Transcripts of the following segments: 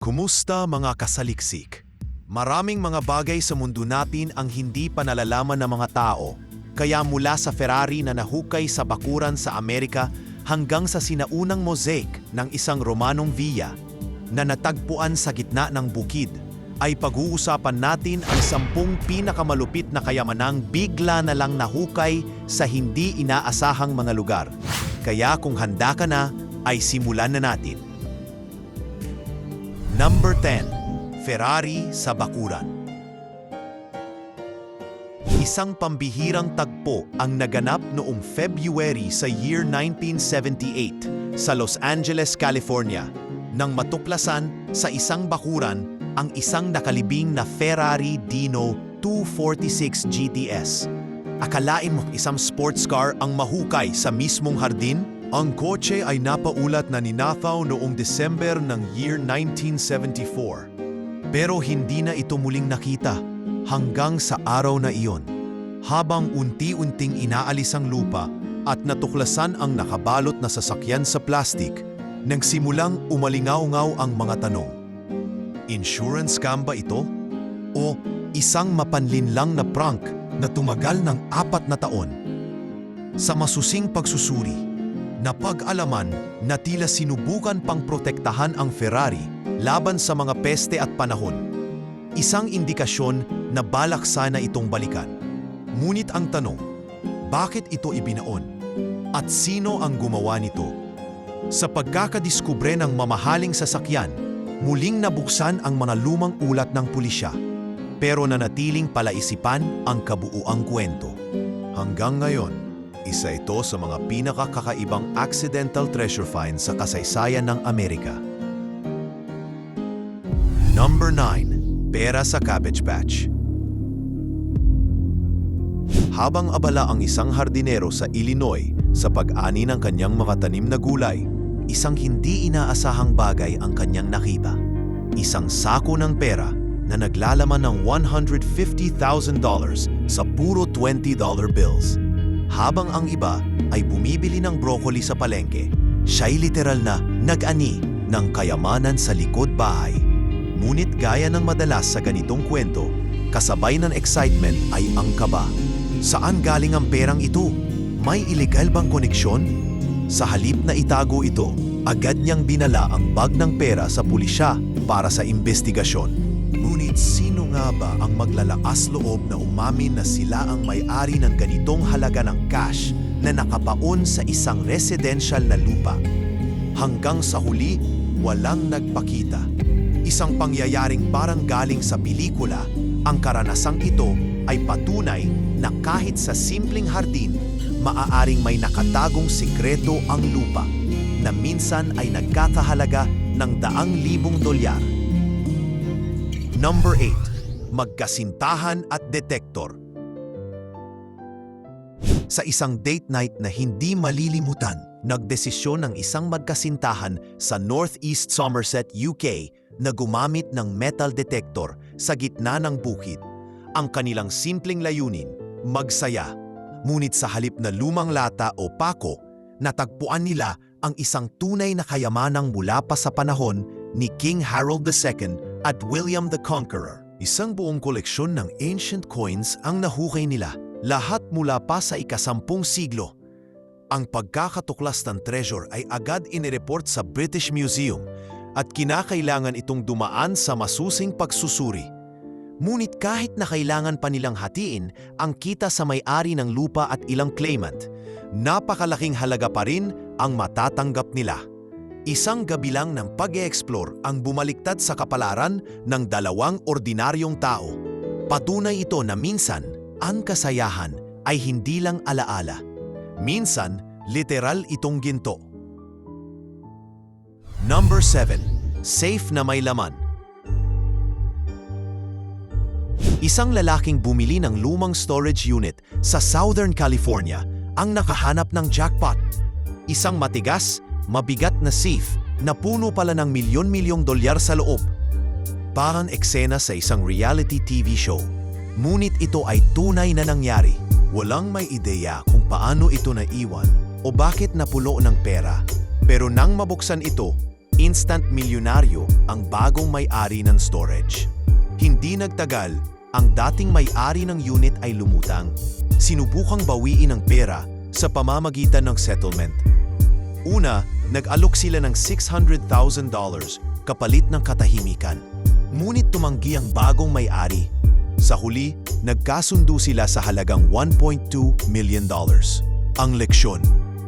Kumusta mga kasaliksik? Maraming mga bagay sa mundo natin ang hindi pa nalalaman ng mga tao. Kaya mula sa Ferrari na nahukay sa bakuran sa Amerika hanggang sa sinaunang mosaic ng isang Romanong villa na natagpuan sa gitna ng bukid, ay pag-uusapan natin ang sampung pinakamalupit na kayamanang bigla na lang nahukay sa hindi inaasahang mga lugar. Kaya kung handa ka na, ay simulan na natin. Number 10. Ferrari sa Bakuran Isang pambihirang tagpo ang naganap noong February sa year 1978 sa Los Angeles, California nang matuklasan sa isang bakuran ang isang nakalibing na Ferrari Dino 246 GTS. Akalain mo isang sports car ang mahukay sa mismong hardin? Ang kotse ay napaulat na ninakaw noong December ng year 1974. Pero hindi na ito muling nakita hanggang sa araw na iyon. Habang unti-unting inaalis ang lupa at natuklasan ang nakabalot na sasakyan sa plastik, nagsimulang umalingaw-ngaw ang mga tanong. Insurance scam ba ito? O isang mapanlinlang na prank na tumagal ng apat na taon? Sa masusing pagsusuri, napag-alaman na tila sinubukan pang protektahan ang Ferrari laban sa mga peste at panahon. Isang indikasyon na balak sana itong balikan. Ngunit ang tanong, bakit ito ibinaon? At sino ang gumawa nito? Sa pagkakadiskubre ng mamahaling sasakyan, muling nabuksan ang mga lumang ulat ng pulisya. Pero nanatiling palaisipan ang kabuuang kwento. Hanggang ngayon, isa ito sa mga pinakakakaibang accidental treasure finds sa kasaysayan ng Amerika. Number 9. Pera sa Cabbage Patch Habang abala ang isang hardinero sa Illinois sa pag-ani ng kanyang mga tanim na gulay, isang hindi inaasahang bagay ang kanyang nakita. Isang sako ng pera na naglalaman ng $150,000 sa puro $20 bills. Habang ang iba ay bumibili ng broccoli sa palengke, siya'y literal na nag-ani ng kayamanan sa likod bahay. Ngunit gaya ng madalas sa ganitong kwento, kasabay ng excitement ay ang kaba. Saan galing ang perang ito? May ilegal bang koneksyon? Sa halip na itago ito, agad niyang dinala ang bag ng pera sa pulisya para sa investigasyon. Ngunit sino nga ba ang maglalakas loob na umamin na sila ang may-ari ng ganitong halaga ng cash na nakapaon sa isang residential na lupa? Hanggang sa huli, walang nagpakita. Isang pangyayaring parang galing sa pelikula, ang karanasang ito ay patunay na kahit sa simpleng hardin, maaaring may nakatagong sikreto ang lupa na minsan ay nagkakahalaga ng daang libong dolyar. Number 8. Magkasintahan at detektor. Sa isang date night na hindi malilimutan, nagdesisyon ng isang magkasintahan sa Northeast Somerset, UK na gumamit ng metal detector sa gitna ng bukid. Ang kanilang simpleng layunin, magsaya. Ngunit sa halip na lumang lata o pako, natagpuan nila ang isang tunay na kayamanang mula pa sa panahon ni King Harold II at William the Conqueror. Isang buong koleksyon ng ancient coins ang nahukay nila, lahat mula pa sa ikasampung siglo. Ang pagkakatuklas ng treasure ay agad inireport sa British Museum at kinakailangan itong dumaan sa masusing pagsusuri. Ngunit kahit na kailangan pa nilang hatiin ang kita sa may-ari ng lupa at ilang claimant, napakalaking halaga pa rin ang matatanggap nila. Isang gabi lang ng pag explore ang bumaliktad sa kapalaran ng dalawang ordinaryong tao. Patunay ito na minsan, ang kasayahan ay hindi lang alaala. Minsan, literal itong ginto. Number 7. Safe na may laman. Isang lalaking bumili ng lumang storage unit sa Southern California ang nakahanap ng jackpot. Isang matigas, mabigat na safe na puno pala ng milyon-milyong dolyar sa loob. Parang eksena sa isang reality TV show. Ngunit ito ay tunay na nangyari. Walang may ideya kung paano ito naiwan o bakit napulo ng pera. Pero nang mabuksan ito, instant milyonaryo ang bagong may-ari ng storage. Hindi nagtagal, ang dating may-ari ng unit ay lumutang. Sinubukang bawiin ang pera sa pamamagitan ng settlement. Una, nag-alok sila ng $600,000 kapalit ng katahimikan. Ngunit tumanggi ang bagong may-ari. Sa huli, nagkasundo sila sa halagang $1.2 million. Ang leksyon,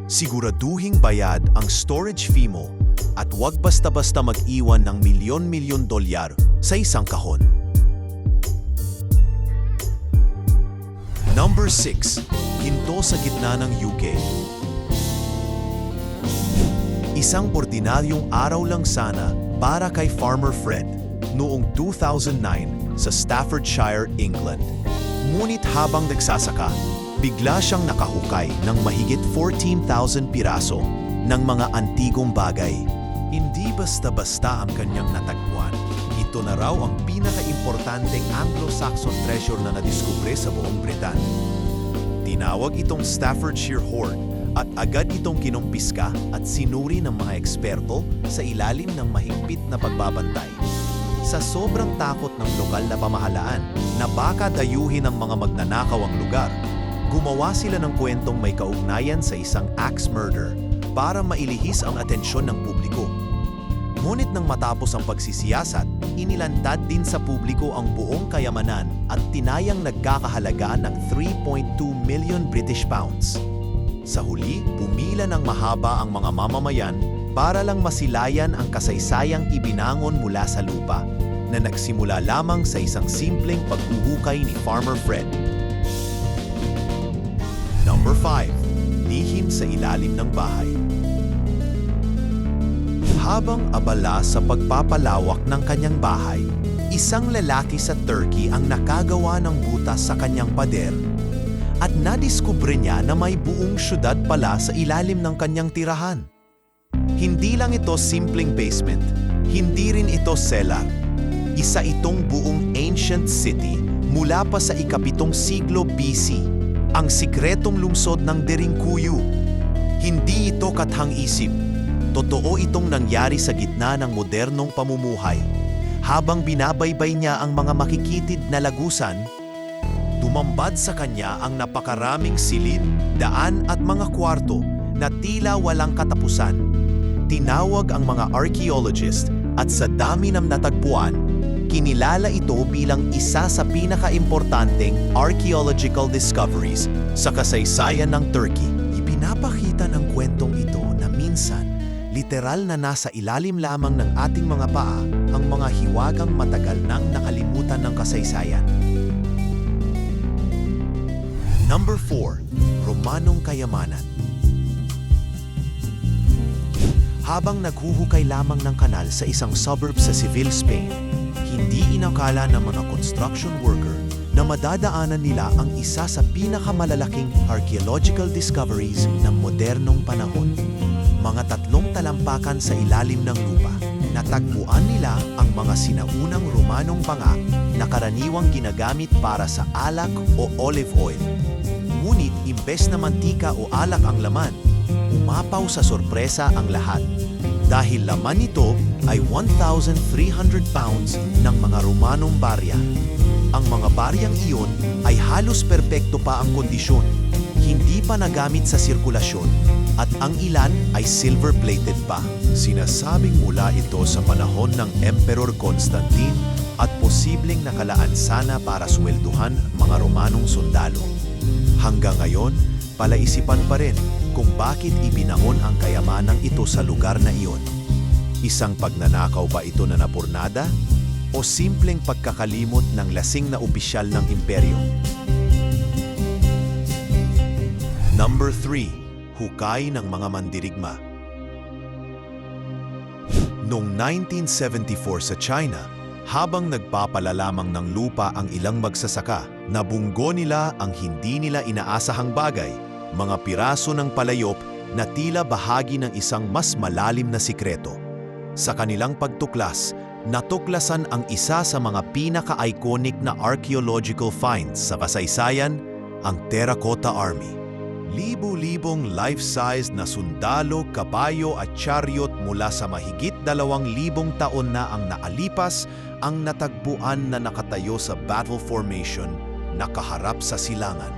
siguraduhing bayad ang storage fee mo at huwag basta-basta mag-iwan ng milyon-milyon dolyar sa isang kahon. Number 6. Ginto sa gitna ng UK. Isang ordinaryong araw lang sana para kay Farmer Fred noong 2009 sa Staffordshire, England. Ngunit habang nagsasaka, bigla siyang nakahukay ng mahigit 14,000 piraso ng mga antigong bagay. Hindi basta-basta ang kanyang natagpuan. Ito na raw ang pinaka-importanteng Anglo-Saxon treasure na nadiskubre sa buong Britain. Tinawag itong Staffordshire Hoard at agad itong kinumpiska at sinuri ng mga eksperto sa ilalim ng mahigpit na pagbabantay. Sa sobrang takot ng lokal na pamahalaan na baka dayuhin ng mga magnanakaw ang lugar, gumawa sila ng kwentong may kaugnayan sa isang axe murder para mailihis ang atensyon ng publiko. Ngunit nang matapos ang pagsisiyasat, inilantad din sa publiko ang buong kayamanan at tinayang nagkakahalaga ng 3.2 million British pounds. Sa huli, pumila ng mahaba ang mga mamamayan para lang masilayan ang kasaysayang ibinangon mula sa lupa na nagsimula lamang sa isang simpleng paghuhukay ni Farmer Fred. Number 5. Lihim sa ilalim ng bahay. Habang abala sa pagpapalawak ng kanyang bahay, isang lalaki sa Turkey ang nakagawa ng butas sa kanyang pader at nadiskubre niya na may buong syudad pala sa ilalim ng kanyang tirahan. Hindi lang ito simpleng basement, hindi rin ito cellar. Isa itong buong ancient city mula pa sa ikapitong siglo BC, ang sikretong lungsod ng Derinkuyu. Hindi ito kathang-isip. Totoo itong nangyari sa gitna ng modernong pamumuhay. Habang binabaybay niya ang mga makikitid na lagusan, tumambad sa kanya ang napakaraming silid, daan at mga kwarto na tila walang katapusan. Tinawag ang mga archaeologist at sa dami ng natagpuan, kinilala ito bilang isa sa pinakaimportanteng archaeological discoveries sa kasaysayan ng Turkey. Ipinapakita ng kwentong ito na minsan, literal na nasa ilalim lamang ng ating mga paa ang mga hiwagang matagal nang nakalimutan ng kasaysayan. Number 4. Romanong Kayamanan Habang naghuhukay lamang ng kanal sa isang suburb sa Seville, Spain, hindi inakala ng mga construction worker na madadaanan nila ang isa sa pinakamalalaking archaeological discoveries ng modernong panahon. Mga tatlong talampakan sa ilalim ng lupa, natagpuan nila ang mga sinaunang Romanong banga na karaniwang ginagamit para sa alak o olive oil. Imbes na mantika o alak ang laman, umapaw sa sorpresa ang lahat. Dahil laman nito ay 1,300 pounds ng mga Romanong barya. Ang mga baryang iyon ay halos perpekto pa ang kondisyon, hindi pa nagamit sa sirkulasyon, at ang ilan ay silver-plated pa. Sinasabing mula ito sa panahon ng Emperor Constantine at posibleng nakalaan sana para swelduhan mga Romanong sundalo. Hanggang ngayon, palaisipan pa rin kung bakit ibinaon ang kayamanang ito sa lugar na iyon. Isang pagnanakaw ba ito na napurnada? O simpleng pagkakalimot ng lasing na opisyal ng imperyo? Number 3. Hukay ng mga mandirigma Noong 1974 sa China, habang nagpapala lamang ng lupa ang ilang magsasaka, nabunggo nila ang hindi nila inaasahang bagay, mga piraso ng palayop na tila bahagi ng isang mas malalim na sikreto. Sa kanilang pagtuklas, natuklasan ang isa sa mga pinaka-iconic na archaeological finds sa kasaysayan, ang Terracotta Army. Libu-libong life-size na sundalo, kabayo at chariot mula sa mahigit dalawang libong taon na ang naalipas ang natagpuan na nakatayo sa battle formation, nakaharap sa silangan.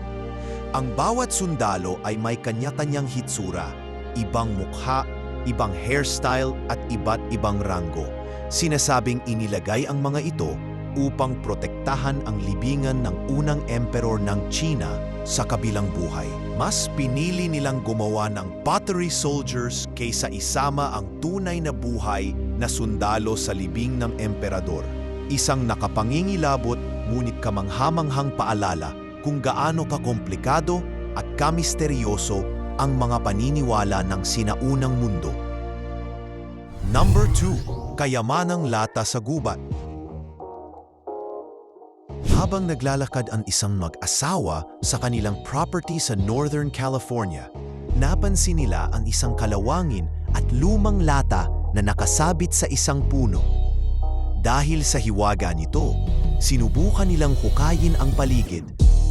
Ang bawat sundalo ay may kanya-kanyang hitsura, ibang mukha, ibang hairstyle at iba't ibang ranggo. Sinasabing inilagay ang mga ito upang protektahan ang libingan ng unang emperor ng China sa kabilang buhay. Mas pinili nilang gumawa ng pottery soldiers kaysa isama ang tunay na buhay na sundalo sa libing ng emperador. Isang nakapangingilabot ngunit kamanghamanghang paalala kung gaano kakomplikado at kamisteryoso ang mga paniniwala ng sinaunang mundo. Number 2. Kayamanang lata sa gubat habang naglalakad ang isang mag-asawa sa kanilang property sa Northern California, napansin nila ang isang kalawangin at lumang lata na nakasabit sa isang puno. Dahil sa hiwaga nito, sinubukan nilang hukayin ang paligid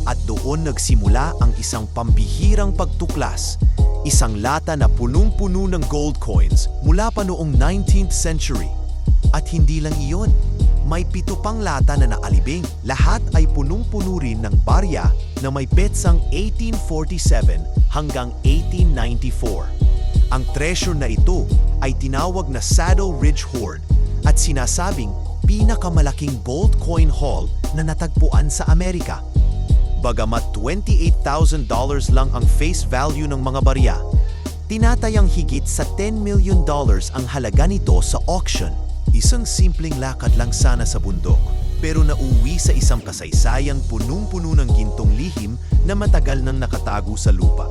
at doon nagsimula ang isang pambihirang pagtuklas, isang lata na punong-puno ng gold coins mula pa noong 19th century. At hindi lang iyon, may pito pang lata na naalibing. Lahat ay punong-puno rin ng barya na may petsang 1847 hanggang 1894. Ang treasure na ito ay tinawag na Saddle Ridge Hoard at sinasabing pinakamalaking gold coin haul na natagpuan sa Amerika. Bagamat $28,000 lang ang face value ng mga barya, tinatayang higit sa $10 million ang halaga nito sa auction. Isang simpleng lakad lang sana sa bundok, pero nauwi sa isang kasaysayang punong-puno ng gintong lihim na matagal nang nakatago sa lupa.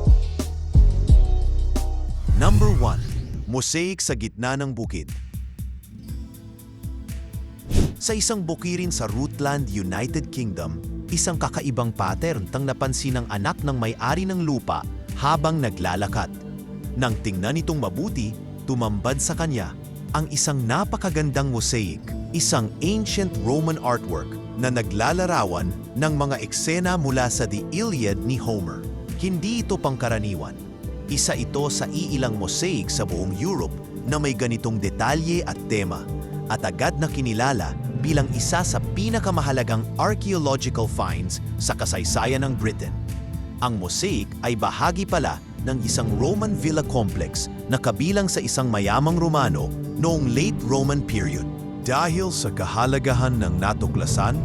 Number 1. Mosaic sa gitna ng bukid. Sa isang bukirin sa Rutland, United Kingdom, isang kakaibang pattern tang napansin ng anak ng may-ari ng lupa habang naglalakad. Nang tingnan itong mabuti, tumambad sa kanya ang isang napakagandang mosaic, isang ancient Roman artwork na naglalarawan ng mga eksena mula sa The Iliad ni Homer. Hindi ito pangkaraniwan. Isa ito sa iilang mosaic sa buong Europe na may ganitong detalye at tema at agad na kinilala bilang isa sa pinakamahalagang archaeological finds sa kasaysayan ng Britain. Ang mosaic ay bahagi pala ng isang Roman villa complex na kabilang sa isang mayamang Romano noong late Roman period. Dahil sa kahalagahan ng natuklasan,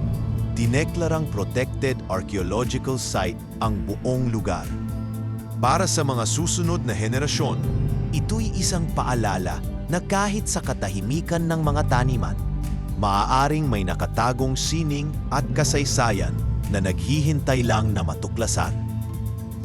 dineklarang protected archaeological site ang buong lugar. Para sa mga susunod na henerasyon, ito'y isang paalala na kahit sa katahimikan ng mga taniman, maaaring may nakatagong sining at kasaysayan na naghihintay lang na matuklasan.